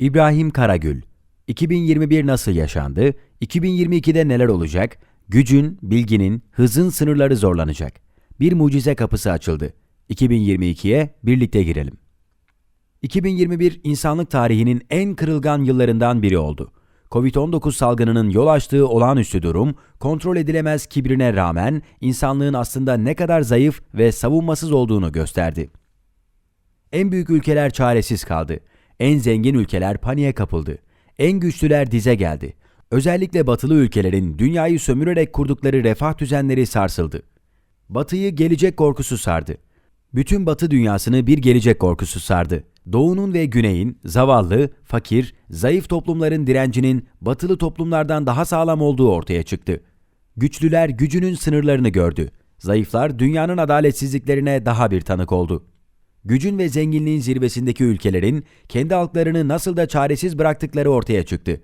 İbrahim Karagül 2021 nasıl yaşandı? 2022'de neler olacak? Gücün, bilginin, hızın sınırları zorlanacak. Bir mucize kapısı açıldı. 2022'ye birlikte girelim. 2021 insanlık tarihinin en kırılgan yıllarından biri oldu. Covid-19 salgınının yol açtığı olağanüstü durum, kontrol edilemez kibrine rağmen insanlığın aslında ne kadar zayıf ve savunmasız olduğunu gösterdi. En büyük ülkeler çaresiz kaldı. En zengin ülkeler paniğe kapıldı. En güçlüler dize geldi. Özellikle batılı ülkelerin dünyayı sömürerek kurdukları refah düzenleri sarsıldı. Batıyı gelecek korkusu sardı. Bütün batı dünyasını bir gelecek korkusu sardı. Doğunun ve güneyin, zavallı, fakir, zayıf toplumların direncinin batılı toplumlardan daha sağlam olduğu ortaya çıktı. Güçlüler gücünün sınırlarını gördü. Zayıflar dünyanın adaletsizliklerine daha bir tanık oldu. Gücün ve zenginliğin zirvesindeki ülkelerin kendi halklarını nasıl da çaresiz bıraktıkları ortaya çıktı.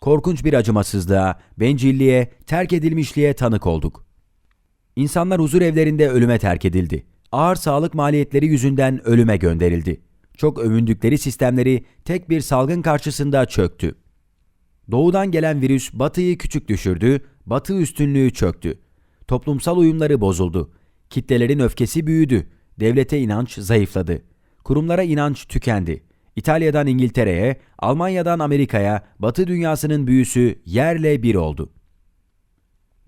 Korkunç bir acımasızlığa, bencilliğe, terk edilmişliğe tanık olduk. İnsanlar huzur evlerinde ölüme terk edildi. Ağır sağlık maliyetleri yüzünden ölüme gönderildi. Çok övündükleri sistemleri tek bir salgın karşısında çöktü. Doğudan gelen virüs batıyı küçük düşürdü, batı üstünlüğü çöktü. Toplumsal uyumları bozuldu. Kitlelerin öfkesi büyüdü. Devlete inanç zayıfladı. Kurumlara inanç tükendi. İtalya'dan İngiltere'ye, Almanya'dan Amerika'ya batı dünyasının büyüsü yerle bir oldu.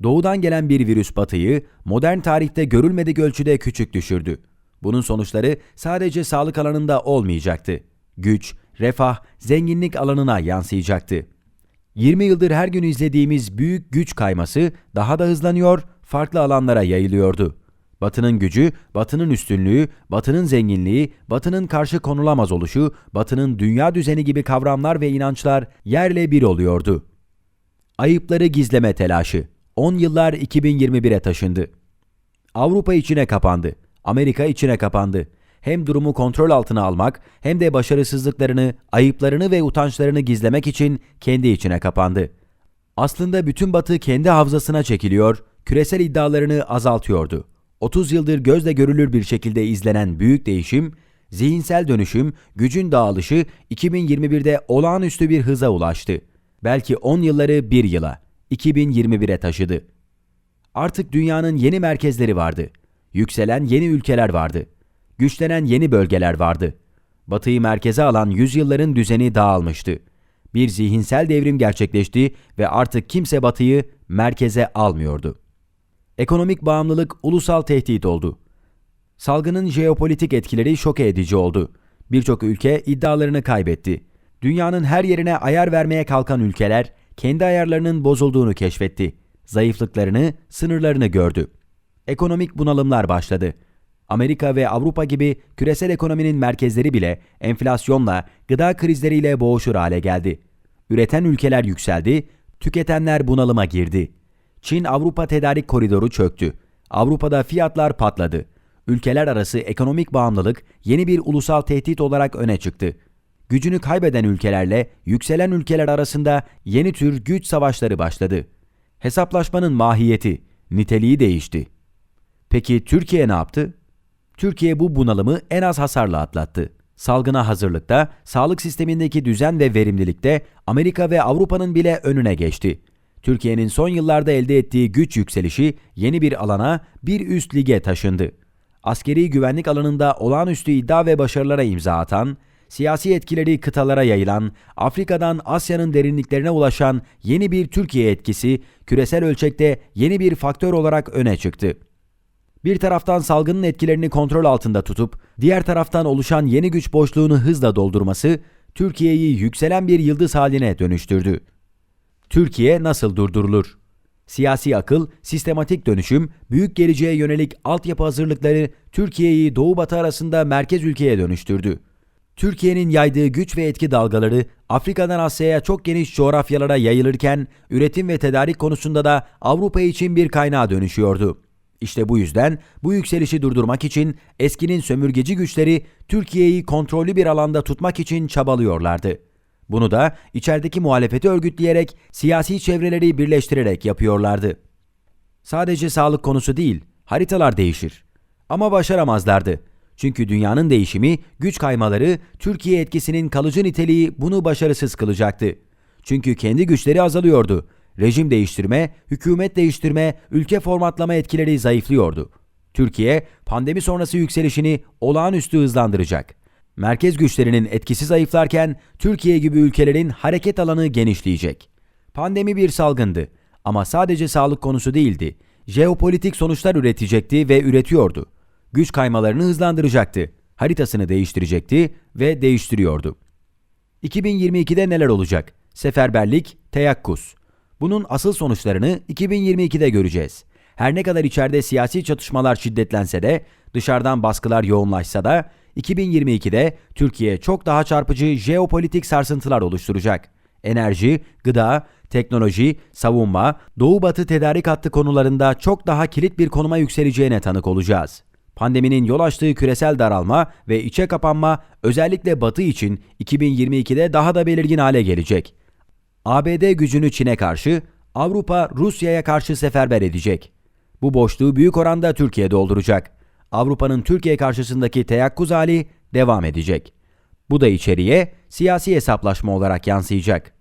Doğudan gelen bir virüs batıyı modern tarihte görülmedik ölçüde küçük düşürdü. Bunun sonuçları sadece sağlık alanında olmayacaktı. Güç, refah, zenginlik alanına yansıyacaktı. 20 yıldır her gün izlediğimiz büyük güç kayması daha da hızlanıyor, farklı alanlara yayılıyordu. Batının gücü, batının üstünlüğü, batının zenginliği, batının karşı konulamaz oluşu, batının dünya düzeni gibi kavramlar ve inançlar yerle bir oluyordu. Ayıpları gizleme telaşı. 10 yıllar 2021'e taşındı. Avrupa içine kapandı. Amerika içine kapandı. Hem durumu kontrol altına almak hem de başarısızlıklarını, ayıplarını ve utançlarını gizlemek için kendi içine kapandı. Aslında bütün Batı kendi havzasına çekiliyor, küresel iddialarını azaltıyordu. 30 yıldır gözle görülür bir şekilde izlenen büyük değişim, zihinsel dönüşüm, gücün dağılışı 2021'de olağanüstü bir hıza ulaştı. Belki 10 yılları bir yıla, 2021'e taşıdı. Artık dünyanın yeni merkezleri vardı. Yükselen yeni ülkeler vardı. Güçlenen yeni bölgeler vardı. Batıyı merkeze alan yüzyılların düzeni dağılmıştı. Bir zihinsel devrim gerçekleşti ve artık kimse Batı'yı merkeze almıyordu. Ekonomik bağımlılık ulusal tehdit oldu. Salgının jeopolitik etkileri şok edici oldu. Birçok ülke iddialarını kaybetti. Dünyanın her yerine ayar vermeye kalkan ülkeler kendi ayarlarının bozulduğunu keşfetti. Zayıflıklarını, sınırlarını gördü. Ekonomik bunalımlar başladı. Amerika ve Avrupa gibi küresel ekonominin merkezleri bile enflasyonla, gıda krizleriyle boğuşur hale geldi. Üreten ülkeler yükseldi, tüketenler bunalıma girdi. Çin-Avrupa tedarik koridoru çöktü. Avrupa'da fiyatlar patladı. Ülkeler arası ekonomik bağımlılık yeni bir ulusal tehdit olarak öne çıktı. Gücünü kaybeden ülkelerle yükselen ülkeler arasında yeni tür güç savaşları başladı. Hesaplaşmanın mahiyeti, niteliği değişti. Peki Türkiye ne yaptı? Türkiye bu bunalımı en az hasarla atlattı. Salgına hazırlıkta, sağlık sistemindeki düzen ve verimlilikte Amerika ve Avrupa'nın bile önüne geçti. Türkiye'nin son yıllarda elde ettiği güç yükselişi yeni bir alana, bir üst lige taşındı. Askeri güvenlik alanında olağanüstü iddia ve başarılara imza atan, siyasi etkileri kıtalara yayılan, Afrika'dan Asya'nın derinliklerine ulaşan yeni bir Türkiye etkisi küresel ölçekte yeni bir faktör olarak öne çıktı. Bir taraftan salgının etkilerini kontrol altında tutup, diğer taraftan oluşan yeni güç boşluğunu hızla doldurması, Türkiye'yi yükselen bir yıldız haline dönüştürdü. Türkiye nasıl durdurulur? Siyasi akıl, sistematik dönüşüm, büyük geleceğe yönelik altyapı hazırlıkları Türkiye'yi Doğu Batı arasında merkez ülkeye dönüştürdü. Türkiye'nin yaydığı güç ve etki dalgaları Afrika'dan Asya'ya çok geniş coğrafyalara yayılırken üretim ve tedarik konusunda da Avrupa için bir kaynağa dönüşüyordu. İşte bu yüzden bu yükselişi durdurmak için eskinin sömürgeci güçleri Türkiye'yi kontrollü bir alanda tutmak için çabalıyorlardı. Bunu da içerideki muhalefeti örgütleyerek siyasi çevreleri birleştirerek yapıyorlardı. Sadece sağlık konusu değil, haritalar değişir. Ama başaramazlardı. Çünkü dünyanın değişimi, güç kaymaları, Türkiye etkisinin kalıcı niteliği bunu başarısız kılacaktı. Çünkü kendi güçleri azalıyordu. Rejim değiştirme, hükümet değiştirme, ülke formatlama etkileri zayıflıyordu. Türkiye, pandemi sonrası yükselişini olağanüstü hızlandıracak. Merkez güçlerinin etkisi zayıflarken Türkiye gibi ülkelerin hareket alanı genişleyecek. Pandemi bir salgındı ama sadece sağlık konusu değildi. Jeopolitik sonuçlar üretecekti ve üretiyordu. Güç kaymalarını hızlandıracaktı. Haritasını değiştirecekti ve değiştiriyordu. 2022'de neler olacak? Seferberlik, teyakkuz. Bunun asıl sonuçlarını 2022'de göreceğiz. Her ne kadar içeride siyasi çatışmalar şiddetlense de, dışarıdan baskılar yoğunlaşsa da 2022'de Türkiye çok daha çarpıcı jeopolitik sarsıntılar oluşturacak. Enerji, gıda, teknoloji, savunma, doğu-batı tedarik hattı konularında çok daha kilit bir konuma yükseleceğine tanık olacağız. Pandeminin yol açtığı küresel daralma ve içe kapanma özellikle Batı için 2022'de daha da belirgin hale gelecek. ABD gücünü Çin'e karşı, Avrupa Rusya'ya karşı seferber edecek. Bu boşluğu büyük oranda Türkiye dolduracak. Avrupa'nın Türkiye karşısındaki teyakkuz hali devam edecek. Bu da içeriye siyasi hesaplaşma olarak yansıyacak.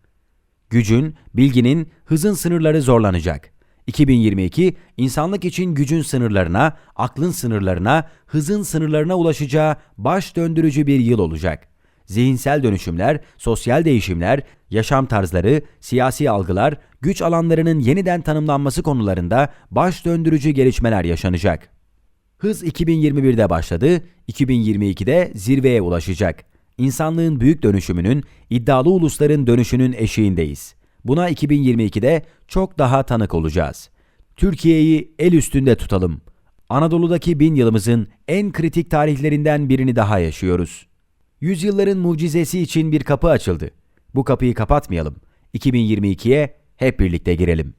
Gücün, bilginin, hızın sınırları zorlanacak. 2022 insanlık için gücün sınırlarına, aklın sınırlarına, hızın sınırlarına ulaşacağı baş döndürücü bir yıl olacak. Zihinsel dönüşümler, sosyal değişimler, yaşam tarzları, siyasi algılar, güç alanlarının yeniden tanımlanması konularında baş döndürücü gelişmeler yaşanacak. Hız 2021'de başladı, 2022'de zirveye ulaşacak. İnsanlığın büyük dönüşümünün, iddialı ulusların dönüşünün eşiğindeyiz. Buna 2022'de çok daha tanık olacağız. Türkiye'yi el üstünde tutalım. Anadolu'daki bin yılımızın en kritik tarihlerinden birini daha yaşıyoruz. Yüzyılların mucizesi için bir kapı açıldı. Bu kapıyı kapatmayalım. 2022'ye hep birlikte girelim.